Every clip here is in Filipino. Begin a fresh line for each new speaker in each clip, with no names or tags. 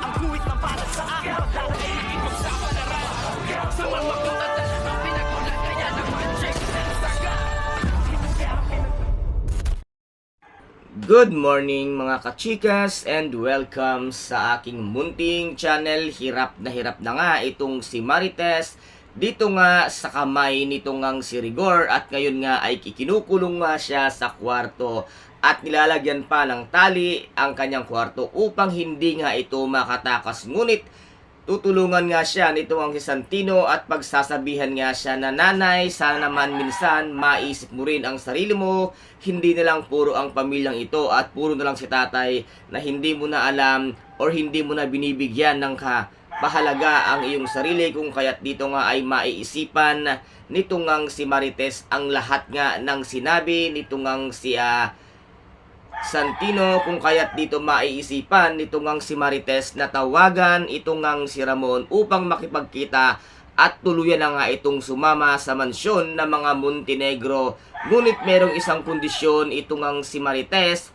Ang guhit na para sa akin Pagdadaig ipagsapalaran Sa Check na saga
Good morning mga kachikas and welcome sa aking munting channel. Hirap na hirap na nga itong si Marites dito nga sa kamay nito ngang si Rigor at ngayon nga ay kikinukulong nga siya sa kwarto at nilalagyan pa ng tali ang kanyang kwarto upang hindi nga ito makatakas. Ngunit tutulungan nga siya nito ang si Santino at pagsasabihan nga siya na nanay, sana naman minsan maisip mo rin ang sarili mo, hindi na lang puro ang pamilyang ito at puro na lang si tatay na hindi mo na alam or hindi mo na binibigyan ng kapahalaga ang iyong sarili kung kaya't dito nga ay maiisipan nito ngang si Marites ang lahat nga ng sinabi nito ngang si ah, Santino kung kaya't dito maiisipan nito ngang si Marites na tawagan ito ngang si Ramon upang makipagkita at tuluyan na nga itong sumama sa mansyon ng mga Montenegro. Ngunit merong isang kondisyon ito ngang si Marites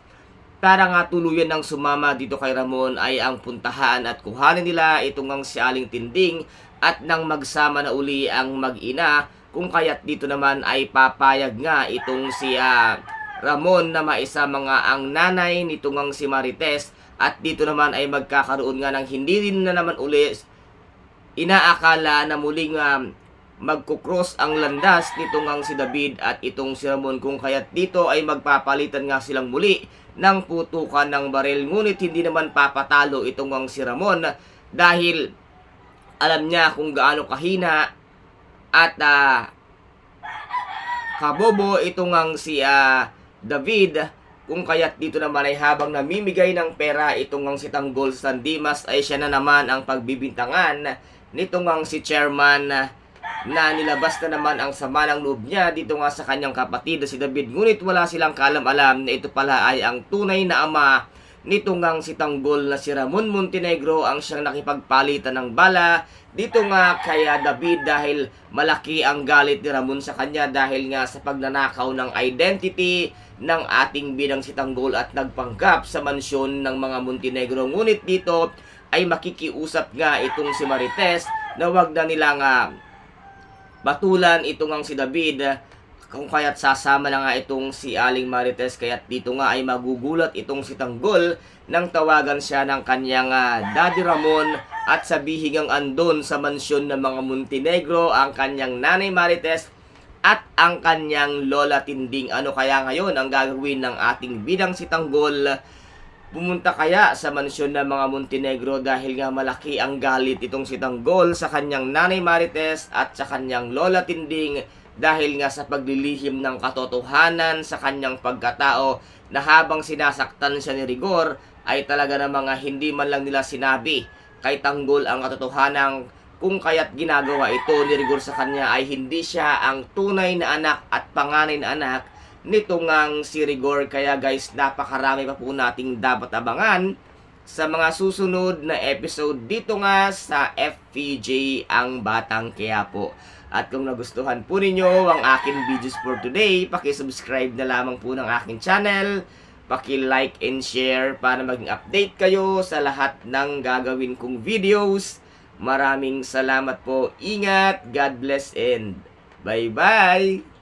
para nga tuluyan ng sumama dito kay Ramon ay ang puntahan at kuhanin nila ito ngang si Aling Tinding at nang magsama na uli ang mag-ina. Kung kaya't dito naman ay papayag nga itong si ah, Ramon na maisama nga ang nanay nito ngang si Marites. At dito naman ay magkakaroon nga ng hindi rin na naman uli. Inaakala na muling um, magkukross ang landas nito ngang si David at itong si Ramon kung kaya't dito ay magpapalitan nga silang muli ng putukan ng baril. Ngunit hindi naman papatalo itong ngang si Ramon dahil alam niya kung gaano kahina at ah, kabobo ito ngang si ah, David kung kaya't dito naman ay habang namimigay ng pera itong ngang si Tanggol San Dimas ay siya na naman ang pagbibintangan nito ngang si chairman na na nilabas na naman ang sama ng loob niya dito nga sa kanyang kapatid na si David. Ngunit wala silang kalam-alam na ito pala ay ang tunay na ama nito ngang si Tanggol na si Ramon Montenegro ang siyang nakipagpalitan ng bala dito nga kaya David dahil malaki ang galit ni Ramon sa kanya dahil nga sa pagnanakaw ng identity ng ating bidang si Tanggol at nagpanggap sa mansyon ng mga Montenegro. Ngunit dito ay makikiusap nga itong si Marites na wag na nila nga batulan itong ang si David kung kaya't sasama na nga itong si Aling Marites kaya't dito nga ay magugulat itong si Tanggol nang tawagan siya ng kanyang ah, Daddy Ramon at sabihin ang andon sa mansyon ng mga Montenegro ang kanyang nanay Marites at ang kanyang lola Tinding. Ano kaya ngayon ang gagawin ng ating bidang si Tanggol? Pumunta kaya sa mansyon ng mga Montenegro dahil nga malaki ang galit itong si Tanggol sa kanyang nanay Marites at sa kanyang lola Tinding dahil nga sa paglilihim ng katotohanan sa kanyang pagkatao na habang sinasaktan siya ni Rigor ay talaga na mga hindi man lang nila sinabi kay Tanggol ang katotohanan kung kaya't ginagawa ito ni Rigor sa kanya ay hindi siya ang tunay na anak at panganay na anak nito ngang si Rigor. Kaya guys, napakarami pa po nating dapat abangan sa mga susunod na episode dito nga sa FPJ ang Batang Quiapo. At kung nagustuhan po ninyo ang aking videos for today, paki-subscribe na lamang po ng aking channel, paki-like and share para maging update kayo sa lahat ng gagawin kong videos. Maraming salamat po. Ingat, God bless and bye-bye!